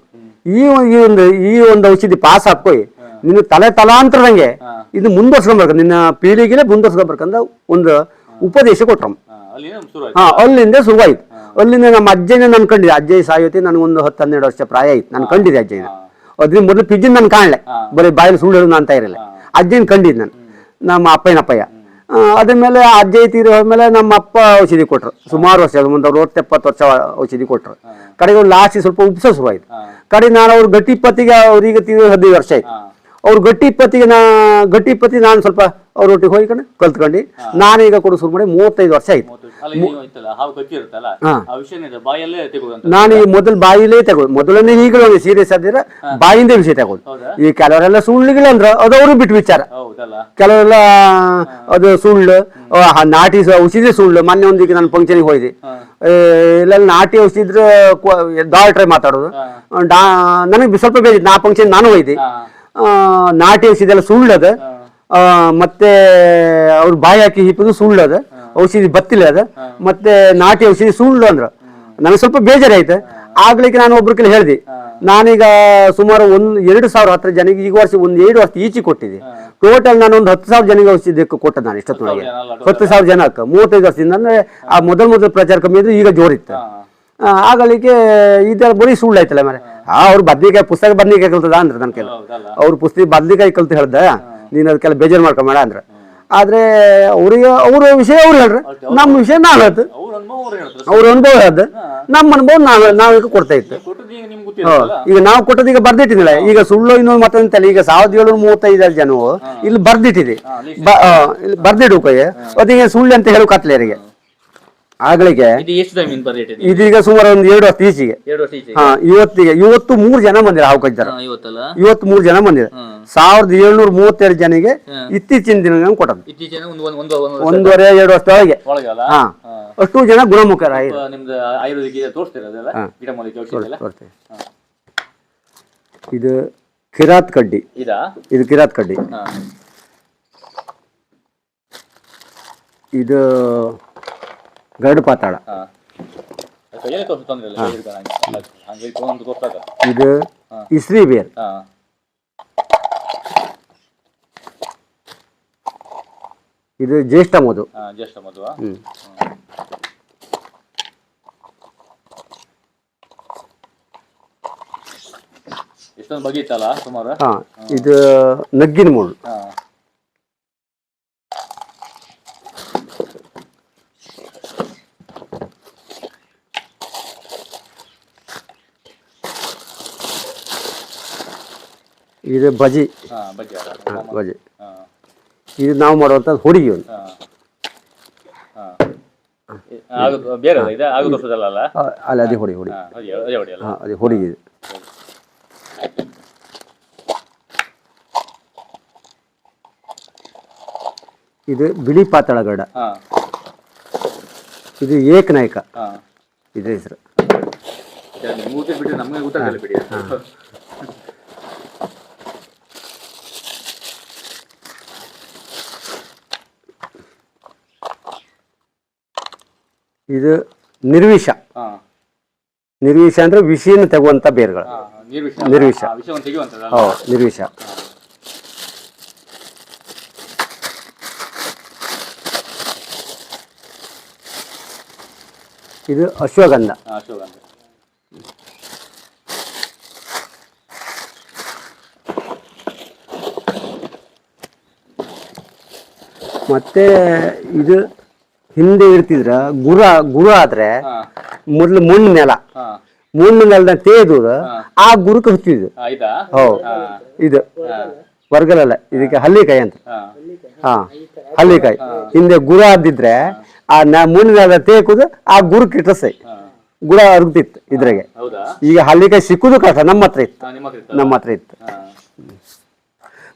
ಈ ಈ ಒಂದು ಈ ಒಂದು ಔಷಧಿ ಪಾಸ್ ಹಾಕೋಯ್ ನಿನ್ನ ತಲೆ ತಲಾಂತರದಂಗೆ ಇದು ಮುಂದುವರ್ಸ್ಕೊಂಬರ್ಕ ನಿನ್ನ ಪೀಳಿಗೆನೆ ಮುಂದುವರ್ಸ್ಕೊಂಬರ್ಕಂದ ಒಂದು ಉಪದೇಶ ಕೊಟ್ರಮ್ ಹಾ ಅಲ್ಲಿಂದ ಶುರುವಾಯ್ತು. ಅಲ್ಲಿಂದ ನಮ್ಮ ಅಜ್ಜನ ನಾನು ಕಂಡಿದೆ ಅಜ್ಜಯ್ಯ ಸಾಯೋತಿ ನನಗೊಂದು ಹತ್ತು ಹನ್ನೆರಡು ವರ್ಷ ಪ್ರಾಯ ಆಯ್ತು ನಾನು ಕಂಡಿದ್ದೆ ಅಜ್ಜಯ್ಯನ. ಅದ್ರಿಂದ ಮೊದಲು ಪಿಜ್ಜಿನ ನಾನು ಕಾಣಲೆ. ಬರೀ ಬಾಯಲ್ಲಿ ಸುಳ್ಳು ಹೇಳೋದು ಅಂತ ಇರಲಿಲ್ಲ. ಅಜ್ಜಿನ ಕಂಡಿದ್ದು ನಾನು. ನಮ್ಮ ಅಪ್ಪನ ಅಪ್ಪಯ್ಯ ಆ, ಅದ್ರ ಮೇಲೆ ಅಜ್ಜಯ್ಯ ತೀರಿ ಹೋದ್ಮೇಲೆ ನಮ್ಮ ಅಪ್ಪ ಔಷಧಿ ಕೊಟ್ರು. ಸುಮಾರು ವರ್ಷ ಒಂದು ಅರವತ್ತು ಎಪ್ಪತ್ತು ವರ್ಷ ಔಷಧಿ ಕೊಟ್ರು. ಕಡೆಗೆ ಲಾಸ್ಟ್ ಸ್ವಲ್ಪ ಉಪ್ಸ ಶುರುವಾಯಿತು. ಕಡೆ ನಾನು ಅವ್ರ ಗಟ್ಟಿ ಇಪ್ಪತ್ತಿಗೆ ಅವ್ರಿಗೆ ತೀರಿ ಹದಿನೈದು ವರ್ಷ ಆಯ್ತು. ಅವ್ರ ಗಟ್ಟಿ ಇಪ್ಪತ್ತಿಗೆ ನಾ ಗಟ್ಟಿ ಇಪ್ಪತ್ತಿಗೆ ನಾನು ಸ್ವಲ್ಪ ಅವ್ರ ಒಟ್ಟಿಗೆ ಹೋಗ್ಕೊಂಡು ಕಲ್ತ್ಕೊಂಡು. ನಾನೀಗ ಕೊಡು ಶುರು ಮಾಡಿ ಮೂವತ್ತೈದು ವರ್ಷ ಆಯ್ತು. ನಾನು ಈ ಮೊದಲು ಬಾಯಿಲೇ ತಗೊಳ್ ಮೊದಲನೇ ಈಗಲೂ ಸೀರಿಯಸ್ ಆದ್ರೆ ಬಾಯಿಂದ ವಿಷಯ ತಗೊಳ್ ಈ ಕೆಲವರೆಲ್ಲ ಸುಳ್ಳುಗಳು ಅಂದ್ರೆ ಅದು ಅವರು ಬಿಟ್ಟು ವಿಚಾರ. ಕೆಲವರೆಲ್ಲ ಅದು ಸುಳ್ಳು ನಾಟಿ ಔಷಧಿ ಸುಳ್ಳು ಮೊನ್ನೆ ಒಂದಿಗೆ ನಾನು ಫಂಕ್ಷನ್ಗೆ ಹೋಯ್ದೆ ಇಲ್ಲ ನಾಟಿ ಔಷಧಿ ಇದ್ರೆ ಡಾಕ್ಟ್ರೆ ಟ್ರೈ ಮಾತಾಡೋದು ನನಗೆ ಸ್ವಲ್ಪ ಬೇಜಿತ್ತು ನಾ ಫಂಕ್ಷನ್ ನಾನು ಹೋಯ್ದೆ ನಾಟಿ ಔಷಧಿ ಎಲ್ಲ ಸುಳ್ಳದ. ಮತ್ತೆ ಅವ್ರು ಬಾಯಿ ಹಾಕಿ ಹಿಪ್ಪದು ಸುಳ್ಳದ. ಔಷಧಿ ಬತ್ತಿಲ್ಲ ಅದ. ಮತ್ತೆ ನಾಟಿ ಔಷಧಿ ಸುಳ್ಳು ಅಂದ್ರ. ನನಗೆ ಸ್ವಲ್ಪ ಬೇಜಾರಾಯ್ತು. ಆಗ್ಲಿಕ್ಕೆ ನಾನು ಒಬ್ರ ಕೈಲಿ ಹೇಳಿದೆ ನಾನೀಗ ಸುಮಾರು ಒಂದ್ ಎರಡು ಸಾವಿರ ಹತ್ರ ಜನಿಗೆ ಈಗ ವರ್ಷ ಒಂದ್ ಎರಡು ವರ್ಷ ಈಚೆ ಕೊಟ್ಟಿದ್ದೆ. ಟೋಟಲ್ ನಾನು ಒಂದು ಹತ್ತು ಸಾವಿರ ಜನಕ್ಕೆ ಔಷಧಿ ಕೊಟ್ಟೆ ನಾನು ಇಷ್ಟೊತ್ತಿನೊಳಗೆ ಹತ್ತು ಸಾವಿರ ಜನಕ್ಕೆ. ಮೂವತ್ತೈದು ವರ್ಷದಿಂದ ಅಂದ್ರೆ ಆ ಮೊದಲ ಮೊದಲ ಪ್ರಚಾರ ಕಮ್ಮಿ ಇದ್ರೆ ಈಗ ಜೋರಿತ್ತು. ಆಗಲಿಕ್ಕೆ ಇದೆಲ್ಲ ಬರೀ ಸುಳ್ಳು ಆಯ್ತಲ್ಲ ಮರೆ ಆ ಅವ್ರು ಬದ್ನಿಕಾಯಿ ಪುಸ್ತಕ ಬದ್ನಿಕಾಯಿ ಕಲ್ತದ ಅಂದ್ರೆ ನನ್ನ ಕೆಲ ಹೌದಲ್ಲ. ಅವ್ರು ಪುಸ್ತಕ ಬದ್ನಿಕಾಯಿ ಕಲ್ತು ಹೇಳ್ದ ನೀನು ಅದಕ್ಕೆಲ್ಲ ಬೇಜಾರು ಮಾಡ್ಕೊಂಬೇಡ ಅಂದ್ರೆ. ಆದ್ರೆ ಅವ್ರಿಗೆ ಅವ್ರ ವಿಷಯ ಅವ್ರು ಹೇಳ್ರಿ. ನಮ್ಮ ವಿಷಯ ನಾವ್ ಹೇಳ್ತು ಅವ್ರ ಅನುಭವ ಹೇಳ್ದು. ನಮ್ಮ ಅನುಭವ ನಾವ್ ನಾವೀಗ ಕೊಡ್ತಾ ಇತ್ತು. ಈಗ ನಾವು ಕೊಟ್ಟದ್ದು ಈಗ ಬರ್ದಿಟ್ಟಿದ್ದಿಲ್ಲ. ಈಗ ಸುಳ್ಳು ಇನ್ನೊಂದು ಮತ್ತೊಂತಲ್ಲ ಈಗ ಸಾವಿರದ ಏಳ್ನೂರ ಮೂವತ್ತೈದು ಜನವು ಇಲ್ಲಿ ಬರ್ದಿಟ್ಟಿದೆ. ಇಲ್ಲಿ ಬರ್ದಿಡು ಕೈ ಅದೀಗ ಸುಳ್ಳು ಅಂತ ಹೇಳೋಕತ್ಲೆ ಅವರಿಗೆ. ಆಗ್ಲಿಕ್ಕೆ ಇದು ಎಷ್ಟು ಟೈಮ್ ಇನ್ ಬರೀ ಇದೀಗ ಸುಮಾರು ಒಂದು ಎರಡು ವರ್ಷ ಈಚೆಗೆ. ಎರಡು ವರ್ಷ ಹಾ ಇವತ್ತಿಗೆ ಇವತ್ತು ಮೂರು ಜನ ಬಂದಿರ ಹಾವು ಕಜ್ಜಾರ ಇವತ್ತಲ್ಲ? ಇವತ್ತು ಮೂರು ಜನ ಬಂದಿರ ಹ್ಮ್. ಸಾವಿರದ ಏಳ್ನೂರ ಮೂವತ್ತೆರಡು ಜನಿಗೆ ಇತ್ತೀಚಿನ ದಿನ ಕೊಟ್ಟದ್ದು. ಒಂದು ಒಂದೂವರೆ ಎರಡು ವರ್ಷದೊಳಗೆ ಒಳಗೆ. ಹಾ. ಅಷ್ಟು ಜನ ಗುಣಮುಖರ ನಿಮ್ದು ಆಯುರ್ವೇದಿಕ್ ಗಿಡಮೂಲಿಕೆ ಇದು ಕಿರಾತ್ ಕಡ್ಡಿ. ಇದು? ಕಿರಾತ್ ಕಡ್ಡಿ. ಇದು ಗರಡು ಪಾತಾಳ. ಕೈಯಲ್ಲಿ ತೋರಿಸ್ ತೊಂದ್ರೆ ಇಲ್ಲ ಕೈ ಹಿಡ್ಕೊಂಡು ಹಂಗೆ. ಹಂಗೆ ಇಟ್ಕೊಂಡು ತೋರ್ಸಾಕ ಇದು ಇಸ್ರಿ ಬೇರ್ ಹಾ. ಇದು ಜ್ಯೇಷ್ಠ ಮಧು. ಹಾ ಜ್ಯೇಷ್ಠ ಮದುವ ಹ್ಮ್. ಎಷ್ಟು ಎಷ್ಟೊಂದು ಬಗೆ ಇತ್ತಲ್ಲ ಸುಮಾರು? ಹಾ. ಇದು ನಗ್ಗಿನ ಮುಳ್ಳು. ಹಾ. ಇದು ಬಜಿ ಹಾ ಬಗೆ ಅಲ್ಲ ಹಾ, ಬಜಿ ಹಾ ಇದು ನಾವು ಮಾಡುವಂಥ ಹುಡುಗಿ ಒಂದು ಹಾ ಹಾ ಎ- ಆಗುದು ಬೇರೆ ಅಲ್ಲ ಇದು ಆಗುದು ವರ್ಷದಲ್ಲ ಅಲ್ಲ ಆ, ಅಲ್ಲ ಅದೇ ಹುಡಿ ಹುಡಿ ಹಾ ಅದೇ ಅದೇ ಹೊಡಿ ಅಲ್ಲ ಹಾ ಅದೇ ಹುಡುಗಿ ಇದು ಇದು ಬಿಳಿ ಪಾತಾಳಗಡ ಹಾ ಇದು ಏಕನಾಯಕ ಹಾ ಇದು ಹೆಸರು ಮೂತಿ ಬಿಟ್ಟು ನಮಗೆ ಗೊತ್ತಾಗಲ್ಲ ಬಿಡಿ ಇದು ನಿರ್ವಿಷ. ನಿರ್ವಿಷ ಅಂದ್ರೆ ವಿಷಯನ ತೆಗುವಂತ ಬೇರುಗಳು. ನಿರ್ವಿಷ. ನಿರ್ವಿಷ. ಹೌದು ಇದು ಅಶ್ವಗಂಧ. ಮತ್ತೆ ಇದು ಹಿಂದೆ ಇರ್ತಿದ್ರ ಗುರ ಗುರು ಆದ್ರೆ ಮೊದ್ಲು ಮಣ್ಣು ನೆಲ. ಮುಣ್ಣ ನೆಲದ ತೇದು ಆ ಗುರುಕ್ಕೆ ಹಚ್ಚಿದ್ದು ಹೌ ಹೌದು. ಇದು. ವರ್ಗಲಲ್ಲ ಇದಕ್ಕೆ ಹಲ್ಲಿಕಾಯಿ ಅಂತ. ಹಾ. ಹಲ್ಲಿಕಾಯಿ ಹಿಂದೆ ಗುರು ಆದಿದ್ರೆ ಆ ನ ಮಣ್ಣು ನೆಲದ ತೇಕುದು ಆ ಗುರು ಹಾ. ಗುಡ ಅರ್ಗ್ತಿತ್ತು ಇದ್ರಾಗೆ. ಈಗ ಹಲ್ಲಿಕಾಯಿ ಸಿಕ್ಕುದು ಕಷ್ಟ ನಮ್ಮ ಹತ್ರ ಇತ್ತು. ನಿಮ್ಮ ಹತ್ರ ಇತ್ತು.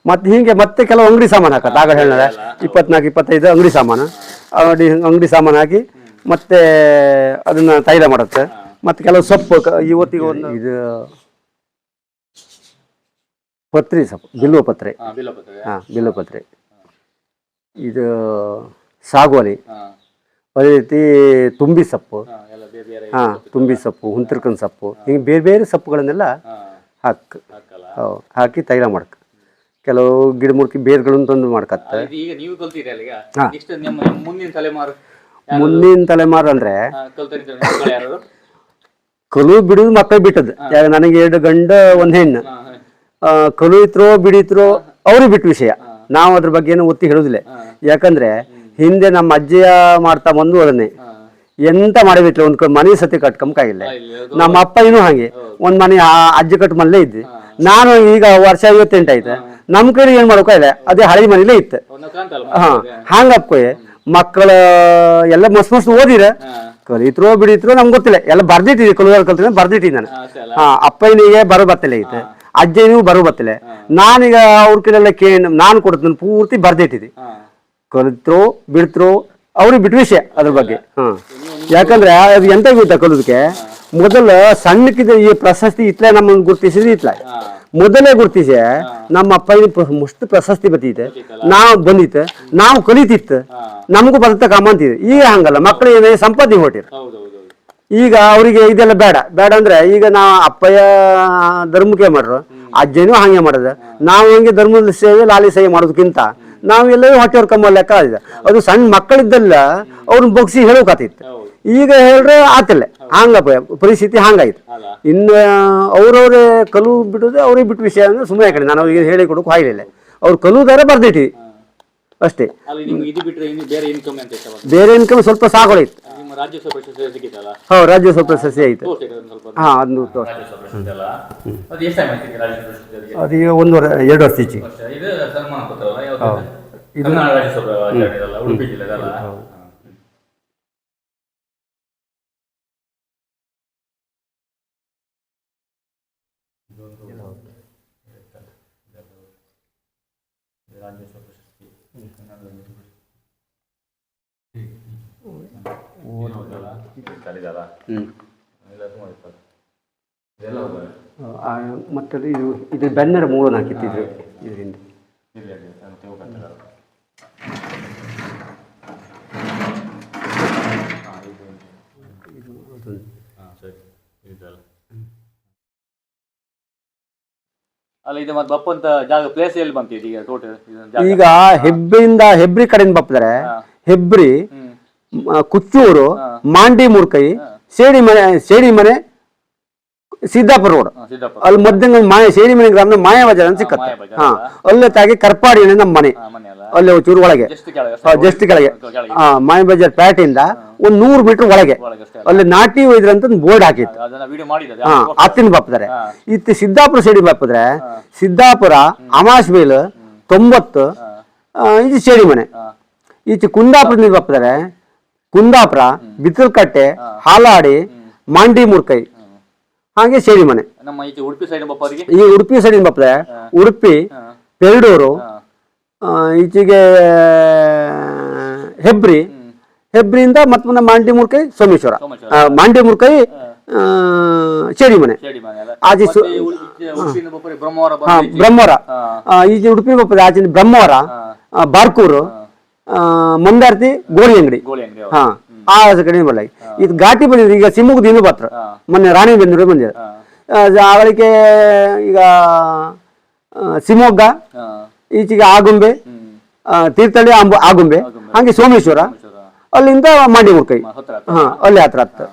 ಮತ್ತೆ ಹೀಗೆ ಮತ್ತೆ ಕೆಲವು ಅಂಗಡಿ ಸಾಮಾನು ಹಾಕತ್ತೆ. ಆಗ ಹೇಳಿದ್ರೆ ಇಪ್ಪತ್ನಾಲ್ಕು ಇಪ್ಪತ್ತೈದು ಅಂಗಡಿ ಸಾಮಾನು. ಅಂಗಡಿ ಅಂಗಡಿ ಸಾಮಾನು ಹಾಕಿ ಮತ್ತೆ ಅದನ್ನ ತೈಲ ಮಾಡುತ್ತೆ. ಮತ್ತೆ ಕೆಲವು ಸೊಪ್ಪು ಕ- ಇವತ್ತಿಗೆ ಒಂದು ಇದು ಪತ್ರಿ ಸೊಪ್ಪು ಬಿಲ್ವ ಪತ್ರೆ. ಹಾ ಹಾ ಬಿಲ್ವ ಪತ್ರೆ. ಇದು ಸಾಗುವಾನಿ ಹಾ. ಅದೇ ರೀತಿ ತುಂಬಿ ಸೊಪ್ಪು. ಹಾ ಎಲ್ಲ ಬೇರೆ ಬೇರೆ ಹಾ ತುಂಬಿ ಸೊಪ್ಪು ಹುಂತಿರ್ಕನ್ ಸೊಪ್ಪು ಹಿಂಗೆ ಬೇರೆ ಬೇರೆ ಸೊಪ್ಪುಗಳನ್ನೆಲ್ಲ ಹಾ. ಹಾಕ್ ಹಾಕಲ್ಲ. ಹೌದು ಹಾಕಿ ತೈಲ ಮಾಡ್ಕ ಕೆಲವು ಗಿಡಮೂರ್ತಿ ಬೇರ್ಗಳನ್ನು ತಂದು ಮಾಡ್ಕತ್ತ. ಈಗ ನೀವು ಹಾ. ನಿಮ್ಮ ಮುಂದಿನ ತಲೆಮಾರು ಮುಂದಿನ ತಲೆಮಾರು ಅಂದ್ರೆ ಮಕ್ಕಳು ಯಾರು? ಕಲು ಬಿಡುದು ಮಕ್ಕಳು ಬಿಟ್ಟದ್ದು. ಯಾಗ ನನಗೆ ಎರಡು ಗಂಡ ಒಂದ್ ಹೆಣ್ಣು. ಹಾ ಹಾ. ಆ, ಕಲು ಇತ್ರೋ ಬಿಡಿತ್ರೋ ಅವ್ರಿಗೆ ಬಿಟ್ಟ ವಿಷಯ. ನಾವು ಅದ್ರ ಬಗ್ಗೆ ಏನು ಒತ್ತಿ ಹೇಳುದಿಲ್ಲ. ಯಾಕಂದ್ರೆ ಹಿಂದೆ ನಮ್ಮ ಅಜ್ಜಿಯ ಮಾಡ್ತಾ ಬಂದು ಅದನ್ನೇ. ಹಾ. ಎಂತ ಮಾಡಿಬಿಟ್ಲೆ ಒಂದ್ ಕ- ಮನೆ ಸತಿ ಕಟ್ಕೊಂಬಕಾಗಿಲ್ಲ ಇಲ್ಲಿ ನಮ್ಮ ಅಪ್ಪ ಇನ್ನೂ ಹಾಗೆ. ಒಂದ್ ಮನೆ ಆ ಅಜ್ಜಿ ಕಟ್ ಮಲ್ಲೇ ಇದ್ದೆ ನಾನು ಈಗ ವರ್ಷ ಐವತ್ತೆಂಟು ಆಯ್ತು. ನಮ್ ಕಡೆ ಏನ್ ಮಾಡ್ಕೋಲ್ಲ ಅದೇ ಹಳೆ ಮನೇಲೇ ಇತ್ತು. ಹಾಂ ಕಾಂತಲ್ಲ ಮಕ್ಕಳು ಮಕ್ಕಳ ಎಲ್ಲ ಮಸ್ತ್ ಮಸ್ತ್ ಓದಿರ ಕಲಿತ್ರೋ ಬಿಡಿತ್ರೋ ನಮ್ಗೆ ಗೊತ್ತಿಲ್ಲ. ಎಲ್ಲ ಬರ್ದಿಟ್ಟಿದ್ದೆ ಕಲಿಯೋ ಕಲ್ತಿದ್ದೆ ಬರ್ದಿಟ್ಟಿದ್ದೆ ನಾನು. ಹಾ, ಅಪ್ಪನಿಗೆ ಬರೋ ಬತ್ತಲೇ ಐತೆ ಅಜ್ಜನಿಗೂ ಬರೋ ಬತ್ತಲೆ. ನಾನೀಗ ಅವ್ರ ಕೈಲೆಲ್ಲ ಕೇಳಿ ನಾನು ಕೊಡ್ತೀನಿ ಪೂರ್ತಿ ಬರ್ದಿಟ್ಟಿದ್ದೆ ಕಲಿತ್ರೋ ಬಿಡ್ತ್ರೋ ಅವ್ರಿಗೆ ಬಿಟ್ಟು ವಿಷಯ ಅದ್ರ ಬಗ್ಗೆ. ಹಾಂ. ಯಾಕಂದ್ರೆ ಅದು ಎಂತ ಗೊತ್ತಾ ಕಲೋದಕ್ಕೆ ಮೊದಲು ಸಣ್ಣಕ್ಕಿದ್ದ ಈ ಪ್ರಶಸ್ತಿ ಇತ್ತಲೇ ನಮ್ಮನ್ನು ಗುರುತಿಸಿದ್ರೆ ಇತ್ಲ ಹಾ. ಮೊದಲೇ ಗುರುತಿಸಿ ನಮ್ಮ ಅಪ್ಪನ ಮುಷ್ಟು ಪ್ರಶಸ್ತಿ ಬತ್ತೈತೆ ನಾವು ಬಂದಿತ್ತು. ನಾವು ಕಲಿತಿತ್ತು. ನಮಗೂ ನಮಗೂ ಕಾಮ ಕಾಮಂತಿದೆ ಈಗ ಹಂಗಲ್ಲ. ಮಕ್ಕಳು ಏನೇ ಸಂಪತ್ತಿ ಹೊಟ್ಟಿರು ಈಗ ಅವರಿಗೆ ಇದೆಲ್ಲ ಬೇಡ. ಬೇಡ ಅಂದ್ರೆ ಈಗ ನಾವು ಅಪ್ಪಯ್ಯ ಧರ್ಮಕ್ಕೆ ಮಾಡ್ರು. ಅಜ್ಜನೂ ಹಂಗೆ ಮಾಡೋದು. ನಾವು ಹಂಗೆ ಧರ್ಮದ ಸೇವೆ ಲಾಲಿ ಸೇವೆ ಮಾಡೋದಕ್ಕಿಂತ ನಾವೆಲ್ಲರೂ ಹೊಟ್ಟೆ ಕಮ್ಮ ಲೆಕ್ಕ ಆಗಿದೆ. ಅದು ಸಣ್ಣ ಮಕ್ಕಳಿದ್ದೆಲ್ಲ ಅವ್ರನ್ನ ಬಗ್ಸಿ ಹೇಳೋಕಾತಿತ್ತು ಈಗ ಹೇಳ್ರೆ ಆತಿಲ್ಲ ಹಂಗ ಪರಿಸ್ಥಿತಿ ಹಂಗಾಯ್ತು. ಇನ್ನು ಅವ್ರವ್ರೇ ಕಲು ಬಿಡೋದು ಅವ್ರಿಗೆ ಬಿಟ್ಟು ವಿಷಯ ಅಂದ್ರೆ ಸುಮ್ಮನೆ ಕಡೆ ನಾನು ಅವ್ರಿಗೆ ಹೇಳಿ ಕೊಡೋಕೆ ಆಗಲಿಲ್ಲ. ಅವ್ರು ಕಲುದಾರ ಬರ್ದಿಟ್ಟಿ ಅಷ್ಟೇ. ಬೇರೆ ಇನ್ಕಮ್ ಅಂತ ಇಷ್ಟ ಬಂತು ಬೇರೆ ಇನ್ಕಮ್ ಸ್ವಲ್ಪ ಸಾಗೋಳಿತ್ತು ನಿಮ್ಮ ರಾಜ್ಯೋತ್ಸವ ಪ್ರಶಸ್ತಿ ಸ್ವಲ್ಪ. ಹಾ ಅದನ್ನು ಅದು ಆಯ್ತು? ಅದೀಗ ಒಂದು ಎರಡು ವರ್ಷ ಈಚೆ ವರ್ಷ ಇದು ರಾಜ್ಯೋತ್ಸವ ಆಚರಣೆ ಇದಲ್ಲ ಉಡುಪಿ ಜಿಲ್ಲೆದಲ್ಲ ಆ, ಮತ್ತೆ ಅದು ಇದು ಇದು ಬೆನ್ನರ ಮೂಲ ಹಾಕಿತ್ತಿದ್ರು ಇದರಿಂದ ಅಲ್ಲ ಇದು ಮತ್ತೆ ಬಪ್ಪಂತ ಜಾಗ ಪ್ಲೇಸ್ ಎಲ್ಲಿ ಬಂತು ಈಗ ಟೋಟಲ್ ಈಗ ಹೆಬ್ರಿಯಿಂದ ಹೆಬ್ರಿ ಕಡೆಯಿಂದ ಬಪ್ಪದರೆ ಹೆಬ್ರಿ ಮ, ಕುಚ್ಚೂರು ಮಾಂಡಿ ಮೂರ್ಕೈ ಸೇಡಿ ಮನೆ ಸೇಡಿ ಮನೆ ಸಿದ್ದಾಪುರ ರೋಡ್ ಅಲ್ಲಿ ಮಧ್ಯ ಮಾಯ ಸೇಡಿ ಮನೆ ಗ್ರಾಮದ ಮಾಯ ಬಜಾರ್ ಅಂತ ಸಿಕ್ಕತ್ತೆ. ಮಾಯ ಬಜಾರ್ ಹಾ ಅಲ್ಲೇ ತಾಗಿ ಕರ್ಪಾಡಿ ನಮ್ಮ ಮನೆ. ಮನೆ ಅಲ್ಲ ಚೂರು ಒಳಗೆ. ಜಸ್ಟ್ ಕೆಳಗೆ ಮಾಯಿ ಬಜಾರ್ ಪ್ಯಾಟಿಂದ ಒಂದು ನೂರು ಮೀಟರ್ ಒಳಗೆ. ಅಲ್ಲಿ. ನಾಟಿ ಒಯ್ದ್ರಂತ ಬೋರ್ಡ್ ಹಾಕಿತ್ತು. ಹಾ ಹತ್ತಿನ ಬಾಪದ್ರೆ. ಹಾ. ಇತ್ತು ಸಿದ್ದಾಪುರ ಸ್ಟೇಡಿಯಂ ಬಾಪದ್ರೆ. ಸಿದ್ದಾಪುರ ಅಮಾಶ್ ಬೇಲ್ ತೊಂಬತ್ತು ಇದು ಶೇಡಿ ಮನೆ. ಈಚೆ ಕುಂದಾಪುರದಿಂದ ಬಾಪದ್ರೆ. ಕುಂದಾಪುರ ಬಿತ್ತಲ್ಕಟ್ಟೆ ಹಾಲಾಡಿ ಮಾಂಡಿ ಮುರ್ಕೈ. ಹಾಗೆ ಶೇಡಿ ಮನೆ. ಈ ಉಡುಪಿ ಸೈಡ್ ಬಪ್ಪರಿಗೆ ಈ ಉಡುಪಿ ಪೆರಡೂರು ಈಚೆಗೆ ಹೆಬ್ರಿ. ಹೆಬ್ರಿಯಿಂದ ಮತ್ತೆ ಮುಂದೆ ಮಾಂಡಿ ಮುರ್ಕೈ ಸೋಮೇಶ್ವರ ಮಾಂಡಿ ಮುರ್ಕೈ ಶೇಡಿ ಮನೆ ಆಚೆ ಬ್ರಹ್ಮವರ. ಈಚೆ- ಉಡುಪಿ ಬಪ್ಪ ಆಚೆ ಬ್ರಹ್ಮವರ ಬಾರ್ಕೂರು ಮಂದಾರತಿ ಗೋಳಿ ಅಂಗಡಿ. ಹಾ ಆ ಕಡೆ ಬರಲಿ. ಇದು ಘಾಟಿ ಬಂದಿದೆ ಈಗ ಸಿಮ್ಮುಗದ ಇನ್ನೂ ಬತ್ರ. ಮೊನ್ನೆ ರಾಣಿ ಬೆಂದೂರು ಬಂದಿದೆ. ಅವಳಿಗೆ ಈಗ ಶಿವಮೊಗ್ಗ ಈಚೆಗೆ ಆಗುಂಬೆ ತೀರ್ಥಳ್ಳಿ ತೀರ್ಥಹಳ್ಳಿ ಆಗುಂಬೆ ಹಾಗೆ ಸೋಮೇಶ್ವರ. ಅಲ್ಲಿಂದ ಮಾಡಿ ಮುಕೈ ಹಾ ಅಲ್ಲಿ ಹತ್ರ ಹತ್ರ.